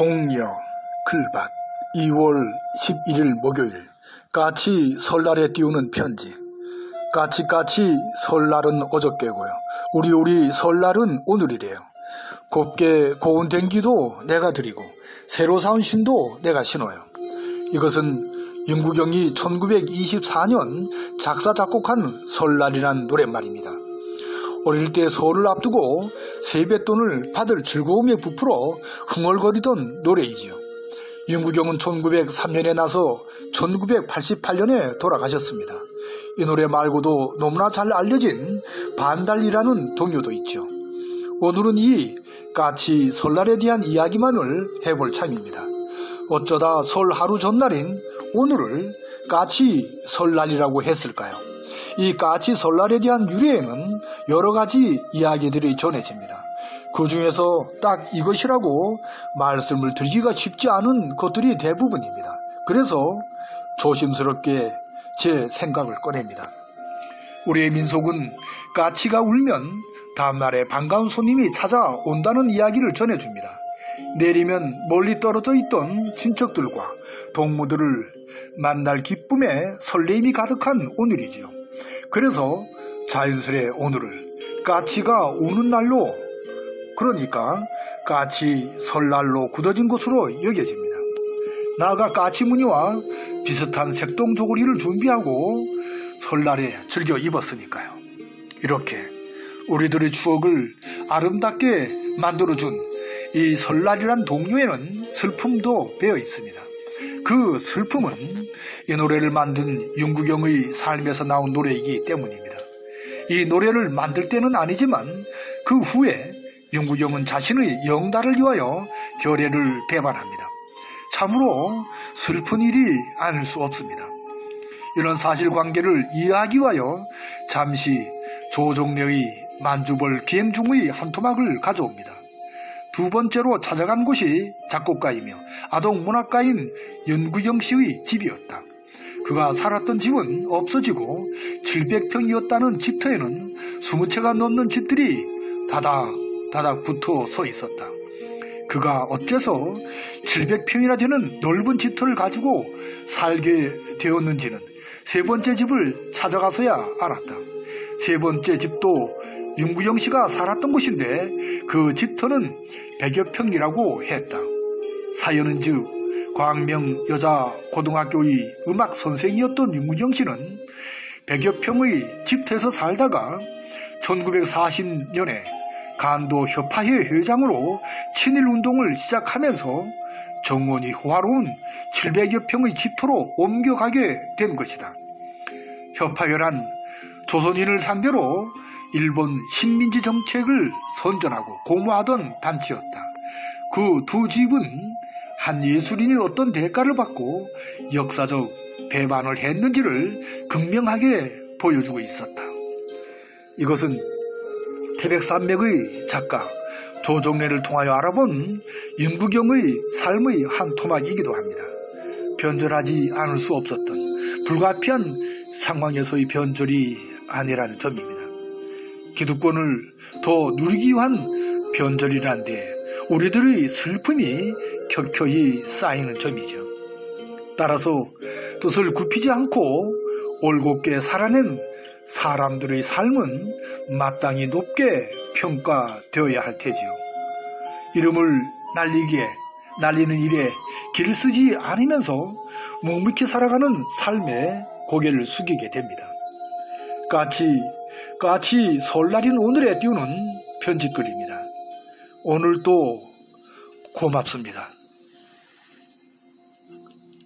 동려 글밭 2월 11일 목요일. 까치 설날에 띄우는 편지. 까치 까치 설날은 어저께고요. 우리 우리 설날은 오늘이래요. 곱게 고운 댕기도 내가 드리고 새로 사온 신도 내가 신어요. 이것은 윤구경이 1924년 작사 작곡한 설날이란 노랫말입니다 어릴 때 설을 앞두고 세뱃돈을 받을 즐거움에 부풀어 흥얼거리던 노래이지요. 윤구경은 1903년에 나서 1988년에 돌아가셨습니다. 이 노래 말고도 너무나 잘 알려진 반달이라는 동요도 있죠. 오늘은 이 까치 설날에 대한 이야기만을 해볼 참입니다. 어쩌다 설 하루 전날인 오늘을 까치 설날이라고 했을까요? 이 까치 설날에 대한 유래에는 여러 가지 이야기들이 전해집니다. 그 중에서 딱 이것이라고 말씀을 드리기가 쉽지 않은 것들이 대부분입니다. 그래서 조심스럽게 제 생각을 꺼냅니다. 우리의 민속은 까치가 울면 다음날에 반가운 손님이 찾아온다는 이야기를 전해줍니다. 내리면 멀리 떨어져 있던 친척들과 동무들을 만날 기쁨에 설레임이 가득한 오늘이지요. 그래서 자연스레 오늘을 까치가 우는 날로 그러니까 까치 설날로 굳어진 것으로 여겨집니다. 나아가 까치 무늬와 비슷한 색동 조거리를 준비하고 설날에 즐겨 입었으니까요. 이렇게 우리들의 추억을 아름답게 만들어준 이 설날이란 동요에는 슬픔도 배어 있습니다. 그 슬픔은 이 노래를 만든 윤구경의 삶에서 나온 노래이기 때문입니다. 이 노래를 만들 때는 아니지만 그 후에 윤구경은 자신의 영달을 위하여 결례를 배반합니다. 참으로 슬픈 일이 아닐 수 없습니다. 이런 사실관계를 이해하기 위하여 잠시 조종래의 만주벌 기행 중의 한 토막을 가져옵니다. 두 번째로 찾아간 곳이 작곡가이며 아동문학가인 연구영 씨의 집이었다. 그가 살았던 집은 없어지고 700평이었다는 집터에는 20채가 넘는 집들이 다닥 다닥 붙어 서 있었다. 그가 어째서 700평이나 되는 넓은 집터를 가지고 살게 되었는지는 세 번째 집을 찾아가서야 알았다. 세 번째 집도 윤구영 씨가 살았던 곳인데 그 집터는 100여 평이라고 했다. 사연은 즉 광명 여자 고등학교의 음악 선생이었던 윤구영 씨는 100여 평의 집터에서 살다가 1940년에 간도 협파회 회장으로 친일 운동을 시작하면서 정원이 호화로운 700여 평의 집터로 옮겨가게 된 것이다. 협파회란 조선인을 상대로 일본 식민지 정책을 선전하고 공모하던 단체였다. 그 두 집은 한 예술인이 어떤 대가를 받고 역사적 배반을 했는지를 극명하게 보여주고 있었다. 이것은 태백산맥의 작가 조정래를 통하여 알아본 윤구경의 삶의 한 토막이기도 합니다. 변절하지 않을 수 없었던 불가피한 상황에서의 변절이 아니라는 점입니다. 기득권을 더 누리기 위한 변절이란데 우리들의 슬픔이 켜켜이 쌓이는 점이죠. 따라서 뜻을 굽히지 않고 올곧게 살아낸 사람들의 삶은 마땅히 높게 평가되어야 할 테지요. 이름을 날리기에 날리는 일에 길을 쓰지 않으면서 묵묵히 살아가는 삶에 고개를 숙이게 됩니다. 까치, 까치 설날인 오늘에 띄우는 편집글입니다. 오늘도 고맙습니다.